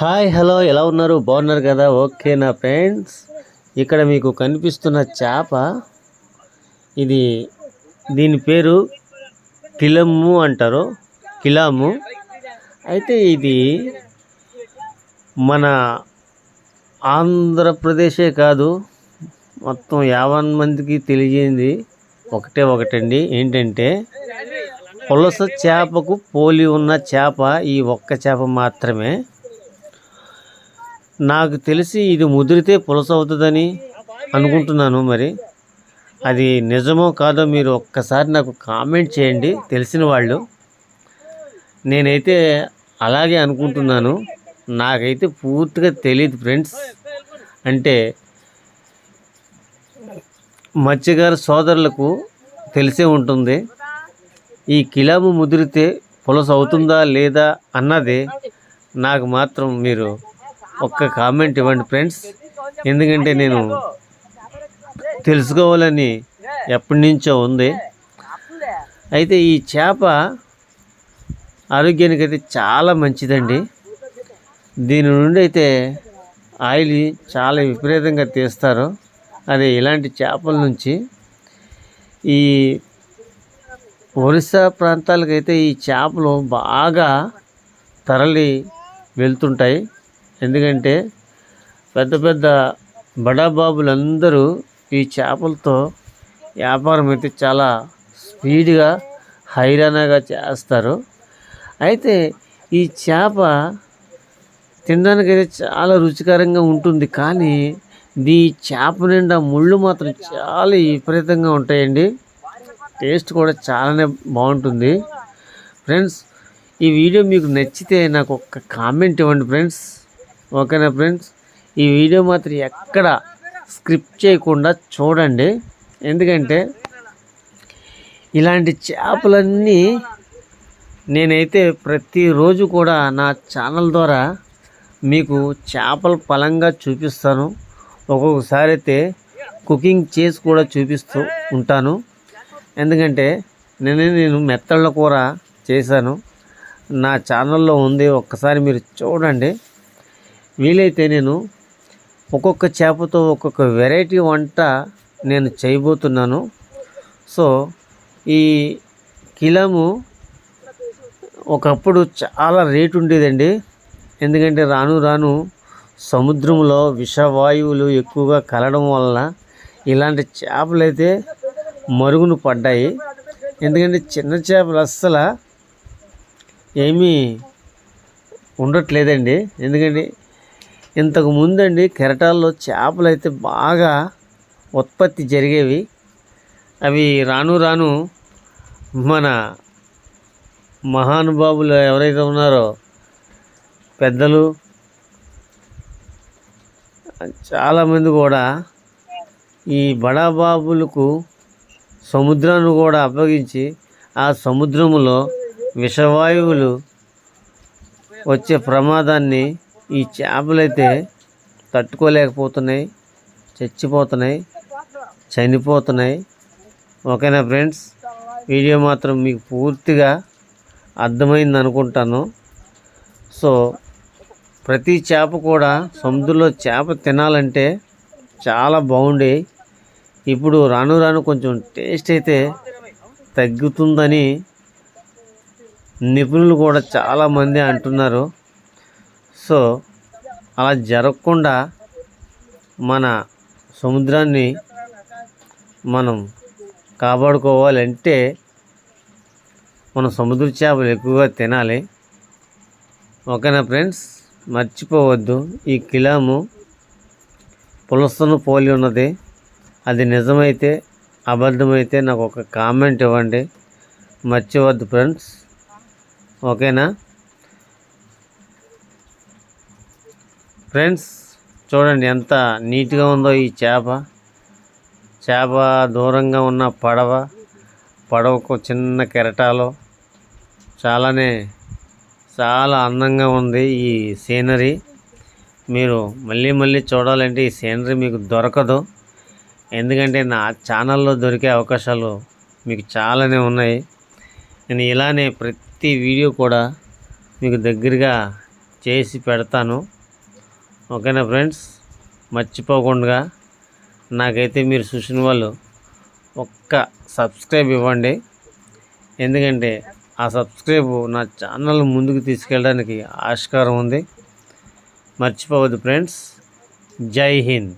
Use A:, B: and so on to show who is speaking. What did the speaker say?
A: Hi hello ఎలా ఉన్నారు? బాగున్నారు కదా? ఓకే నా ఫ్రెండ్స్. ఇక్కడ మీకు కనిపిస్తున్న చేప ఇది దీని పేరు కిలమ్ము అంటారు. కిలాము. అయితే ఇది మన ఆంధ్రప్రదేశే కాదు మొత్తం యావన్ మందికి తెలియజేయింది. ఒకటే ఒకటండి. ఏంటంటే పులస చేపకు పోలి ఉన్న చేప ఈ ఒక్క చేప మాత్రమే. నాకు తెలిసి ఇది ముదిరితే పులస అవుతుందని అనుకుంటున్నాను మరి. అది నిజమో కాదో మీరు ఒక్కసారి నాకు కామెంట్ చేయండి తెలిసిన వాళ్ళు. నేనైతే అలాగే అనుకుంటున్నాను. నాకైతే పూర్తిగా తెలియదు ఫ్రెండ్స్. అంటే మత్స్యగారి సోదరులకు తెలిసే ఉంటుంది. ఈ కిలాము ముదిరితే పులస అవుతుందా లేదా అన్నది నాకు మాత్రం మీరు ఒక్క కామెంట్ ఇవ్వండి ఫ్రెండ్స్ ఎందుకంటే నేను తెలుసుకోవాలని ఎప్పటి నుంచో ఉంది. అయితే ఈ చేప ఆరోగ్యానికి అయితే చాలా మంచిదండి. దీని నుండి అయితే ఆయిల్ చాలా విపరీతంగా తీస్తారు. అదే ఇలాంటి చేపల నుంచి ఈ ఒరిస్సా ప్రాంతాలకైతే ఈ చేపలు బాగా తరలి వెళ్తుంటాయి. ఎందుకంటే పెద్ద పెద్ద బడాబాబులందరూ ఈ చేపలతో వ్యాపారం అయితే చాలా స్పీడ్గా హైరానాగా చేస్తారు. అయితే ఈ చేప తినడానికైతే చాలా రుచికరంగా ఉంటుంది. కానీ ఈ చేప నిండా ముళ్ళు మాత్రం చాలా విపరీతంగా ఉంటాయండి. టేస్ట్ కూడా చాలానే బాగుంటుంది. ఫ్రెండ్స్ ఈ వీడియో మీకు నచ్చితే నాకు ఒక కామెంట్ ఇవ్వండి ఫ్రెండ్స్. ఓకేనా ఫ్రెండ్స్? ఈ వీడియో మాత్రం ఎక్కడ స్క్రిప్ట్ చేయకుండా చూడండి. ఎందుకంటే ఇలాంటి చేపలన్నీ నేనైతే ప్రతిరోజు కూడా నా ఛానల్ ద్వారా మీకు చేపల పలంగా చూపిస్తాను. ఒక్కొక్కసారి అయితే కుకింగ్ చేసి కూడా చూపిస్తూ ఉంటాను. ఎందుకంటే నేనే నేను మెత్తళ్ళ కూర చేశాను. నా ఛానల్లో ఉంది. ఒక్కసారి మీరు చూడండి. వీలైతే నేను ఒక్కొక్క చేపతో ఒక్కొక్క వెరైటీ వంట నేను చేయబోతున్నాను. సో ఈ కిలము ఒకప్పుడు చాలా రేటు ఉండేదండి. ఎందుకంటే రాను రాను సముద్రంలో విషవాయువులు ఎక్కువగా కలడం వలన ఇలాంటి చేపలు అయితే మరుగున పడ్డాయి. ఎందుకంటే చిన్న చేపలు అస్సలు ఏమీ ఉండట్లేదండి. ఎందుకంటే ఇంతకు ముందండి కెరటాల్లో చేపలు అయితే బాగా ఉత్పత్తి జరిగేవి. అవి రాను రాను మన మహానుభావులు ఎవరైతే ఉన్నారో పెద్దలు చాలామంది కూడా ఈ బడాబాబులకు సముద్రాన్ని కూడా అప్పగించి ఆ సముద్రములో విషవాయువులు వచ్చే ప్రమాదాన్ని ఈ చేపలైతే తట్టుకోలేకపోతున్నాయి చచ్చిపోతున్నాయి చనిపోతున్నాయి. ఓకేనా ఫ్రెండ్స్? వీడియో మాత్రం మీకు పూర్తిగా అర్థమైంది అనుకుంటాను సో ప్రతి చేప కూడా సముద్రంలో చేప తినాలంటే చాలా బాగుండే. ఇప్పుడు రాను రాను కొంచెం టేస్ట్ అయితే తగ్గుతుందని నిపుణులు కూడా చాలామంది అంటున్నారు. సో అలా జరగకుండా మన సముద్రాన్ని మనం కాపాడుకోవాలంటే మనం సముద్ర చేపలు ఎక్కువగా తినాలి. ఓకేనా ఫ్రెండ్స్? మర్చిపోవద్దు. ఈ కిలాము పులసను పోలి ఉన్నది. అది నిజమైతే అబద్ధమైతే నాకు ఒక కామెంట్ ఇవ్వండి. మర్చిపోవద్దు ఫ్రెండ్స్. ఓకేనా? ఫ్రెండ్స్ చూడండి ఎంత నీట్గా ఉందో ఈ చేప. చేప దూరంగా ఉన్న పడవ పడవకు చిన్న కెరటాలు. చాలానే చాలా అందంగా ఉంది ఈ సీనరీ. మీరు మళ్ళీ మళ్ళీ చూడాలంటే ఈ సీనరీ మీకు దొరకదు. ఎందుకంటే నా ఛానల్లో దొరికే అవకాశాలు మీకు చాలానే ఉన్నాయి. నేను ఇలానే ప్రతి వీడియో కూడా మీకు దగ్గరగా చేసి పెడతాను. ఓకేనా ఫ్రెండ్స్? మర్చిపోకుండా నాకైతే మీరు చూసిన వాళ్ళు ఒక్క సబ్స్క్రైబ్ ఇవ్వండి. ఎందుకంటే ఆ సబ్స్క్రైబ్ నా ఛానల్ ముందుకు తీసుకెళ్ళడానికి ఆస్కారం ఉంది. మర్చిపోవద్దు ఫ్రెండ్స్. జై హింద్.